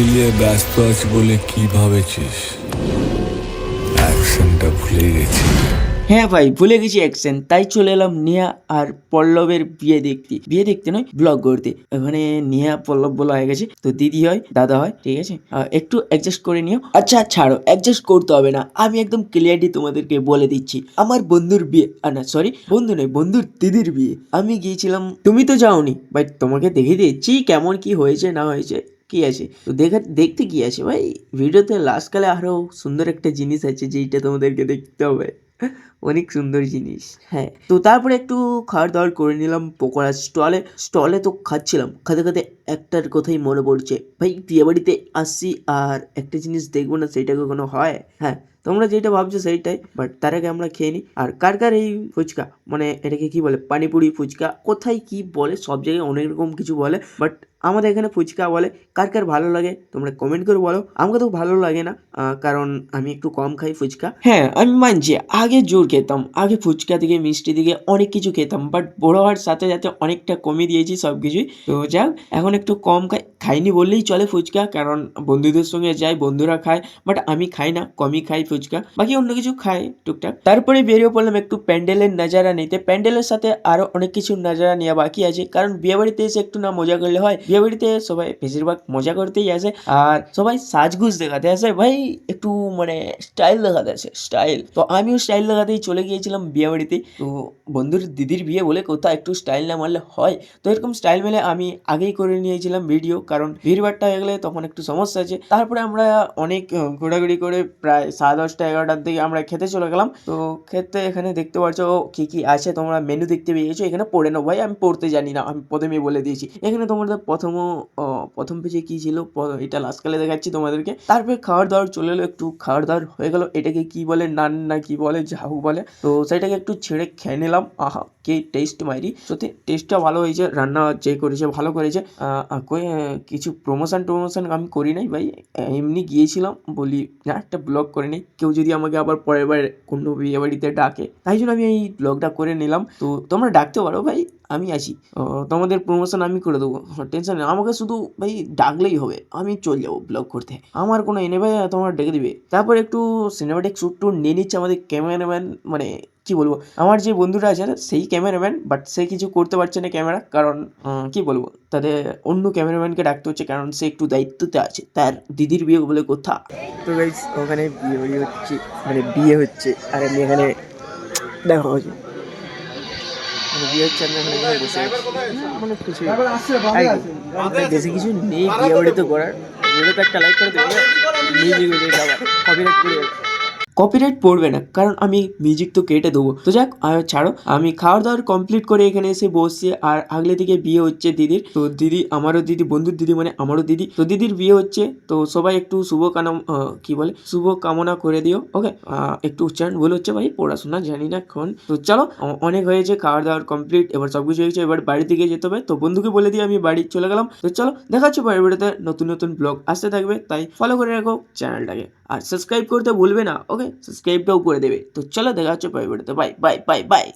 মিলিয়ে ব্যস্ত আছি বলে কি ভাবেছিস? অ্যাকশনটা ভুলে গেছি। হ্যাঁ ভাই, ভুলে গেছি অ্যাকশন। তাই চলে এলাম নেহা আর পল্লবের বিয়ে দেখতে। বিয়ে দেখতে নয় ব্লগ করতে। ওখানে নেহা পল্লব বলা হয়ে গেছে। তো দিদি হয়, দাদা হয়, ঠিক আছে? একটু অ্যাডজাস্ট করে নিও। আচ্ছা ছাড়ো অ্যাডজাস্ট করতে হবে না। আমি একদম ক্লিয়ারলি তোমাদেরকে বলে দিচ্ছি। আমার বন্ধুর বিয়ে আর না সরি বন্ধু নয়, বন্ধুর দিদির বিয়ে। আমি গিয়েছিলাম, তুমি তো যাওনি বাট তোমাকে দেখে দিচ্ছি কেমন কি হয়েছে, না হয়েছে। কি আছে? তো দেখা, দেখতে কি আছে? ভাই, ভিডিওতে লাস্টকালে আরও সুন্দর একটা জিনিস আছে, যেইটা তোমাদেরকে দেখতে হবে। অনেক সুন্দর জিনিস। হ্যাঁ তো তারপরে একটু খাওয়ার দাওয়ার করে নিলাম পকোড়া স্টলে স্টলে তো খাচ্ছিলাম। খেতে খাতে একটার কথাই মনে পড়ছে, ভাই বিয়ে বাড়িতে আসছি আর একটা জিনিস দেখব না সেইটা কখনো হয়? হ্যাঁ তোমরা যেটা ভাবছ সেইটাই বাট তার আগে আমরা খেয়ে নিই। আর কার কার এই ফুচকা? মানে এটাকে কি বলে? পানিপুরি ফুচকা? কোথায় কি বলে? সব জায়গায় অনেক রকম কিছু বলে বাট আমাদের এখানে ফুচকা বলে, কার কার ভালো লাগে তোমরা কমেন্ট করে বলো। আমাকে তো ভালো লাগে না কারণ আমি একটু কম খাই ফুচকা। হ্যাঁ আমি মানছি, আগে জোর খেতাম, আগে ফুচকা থেকে মিষ্টি থেকে অনেক কিছু খেতাম বাট বড় হওয়ার সাথে সাথে অনেকটা কমিয়ে দিয়েছি সব কিছুই তো যাক, এখন একটু কম খাই, খাইনি বললেই চলে ফুচকা, কারণ বন্ধুদের সঙ্গে যাই, বন্ধুরা খায় বাট আমি খাই না, কমই খাই ফুচকা, বাকি অন্য কিছু খাই টুকটাক। তারপরে বেরিয়ে পড়লাম একটু প্যান্ডেলের নাজারা নিতে, প্যান্ডেলের সাথে আরও অনেক কিছু নাজারা নেওয়া বাকি আছে, কারণ বিয়ে বাড়িতে এসে একটু না মজা করলে হয় বিয়ে বাড়িতে, সবাই বেশিরভাগ মজা করতেই আসে। আর সবাই সাজগুজ দেখাতে আসে। ভাই, একটু মানে স্টাইল দেখাতে আসে স্টাইল তো আমিও স্টাইল দেখাতেই চলে গিয়েছিলাম বিয়ে বাড়িতে। তো বন্ধুর দিদির বিয়ে বলে কোথাও একটু স্টাইল না মারলে হয়। তো এরকম স্টাইল মেলে আমি আগেই করে নিয়েছিলাম ভিডিও কারণ ভিড়ভাড়টা হয়ে গেলে তখন একটু সমস্যা আছে। তারপরে আমরা অনেক ঘোরাঘুরি করে প্রায় সাড়ে দশটা, এগারোটার দিকে আমরা খেতে চলে গেলাম। তো খেতে এখানে দেখতে পাচ্ছ কি কি আছে, তোমরা মেনু দেখতে পেয়ে গেছো এখানে পড়ে নাও, ভাই, আমি পড়তে জানি না, আমি প্রথমেই বলে দিয়েছি। এখানে তোমাদের প্রথম প্রথম পেজে কি ছিল? এটা লাস্টকালে দেখাচ্ছি তোমাদেরকে। তারপরে খাওয়ার দাওয়ার চলে এলো, একটু খাওয়ার দাওয়ার হয়ে গেল। এটাকে কি বলে? নান না কি বলে? ঝাউ বলে। তো সেটাকে একটু ছেড়ে খেয়ে নিলাম। আহা, কে টেস্ট মাইরি। সত্যি টেস্টটা ভালো হয়েছে। রান্না যে করেছে, ভালো করেছে। কিছু প্রমোশন টমোশন আমি করি নাই ভাই। এমনি গিয়েছিলাম। বলি একটা ব্লগ করে নিই। কেউ যদি আমাকে আবার পরের বার কোনো বিয়ে বাড়িতে ডাকে। তাই জন্য আমি এই ব্লগটা করে নিলাম। তো তোমরা ডাকতে পারো ভাই। আমি আছি। তোমাদের প্রমোশন আমি করে দেবো। টেনশন নেই। আমাকে শুধু ভাই ডাকলেই হবে। আমি চলে যাব ব্লগ করতে। আমার কোনো এনে ভাই তোমরা ডেকে দিবে। তারপর একটু সিনেমাটিক শ্যুট টুট নিয়ে নিচ্ছে আমাদের ক্যামেরাম্যান মানে কি বলব? আমার যে বন্ধুরা আছে সেই ক্যামেরাম্যান বাট সে কিছু করতে পারছে না ক্যামেরা কারণ কি বলব? তাদের অন্য ক্যামেরাম্যানকে ডাকতে হচ্ছে, কারণ সে একটু দায়িত্বতে আছে। তার দিদির বিয়ে বলে কোথা। তো গাইস ওখানে বিয়ে হচ্ছে মানে বিয়ে হচ্ছে। আর আমি এখানে, দেখা হচ্ছে মানে চ্যানেল এখানে বসে আছি। মানে কিছু বেশি কিছু নেই বিয়ে বাড়িতে করার। তো একটা লাইক করে দেবে মিউজিক ভিডিও আবার। কপিরাইট যাবে কপিরাইট পড়বে না কারণ আমি মিউজিক তো কেটে দেবো। তো যাক ছাড়ো আমি খাওয়ার দাওয়ার কমপ্লিট করে এখানে এসে বসছি আর আগলে দিকে বিয়ে হচ্ছে দিদির। তো দিদি আমারও দিদি বন্ধুর দিদি মানে আমারও দিদি। তো দিদির বিয়ে হচ্ছে তো সবাই একটু শুভ আহ, কি বলে শুভ কামনা করে দিও ওকে একটু উচ্চারণ ভুল হচ্ছে ভাই পড়াশোনা জানি না এখন। তো চলো অনেক হয়েছে খাওয়ার দাওয়ার কমপ্লিট এবার সব কিছু হয়েছে এবার বাড়ি থেকে যেতে হবে। তো বন্ধুকে বলে দিয়ে আমি বাড়ি চলে গেলাম। তো চলো দেখা হচ্ছে পরের ভিডিওতে নতুন নতুন ব্লগ আসতে থাকবে তাই ফলো করে রাখো চ্যানেলটাকে আর সাবস্ক্রাইব করতে ভুলবে না ওকে সাবস্ক্রাইবটাও করে দেবে। তো চলো দেখা হচ্ছে পরের বাই বাই বাই বাই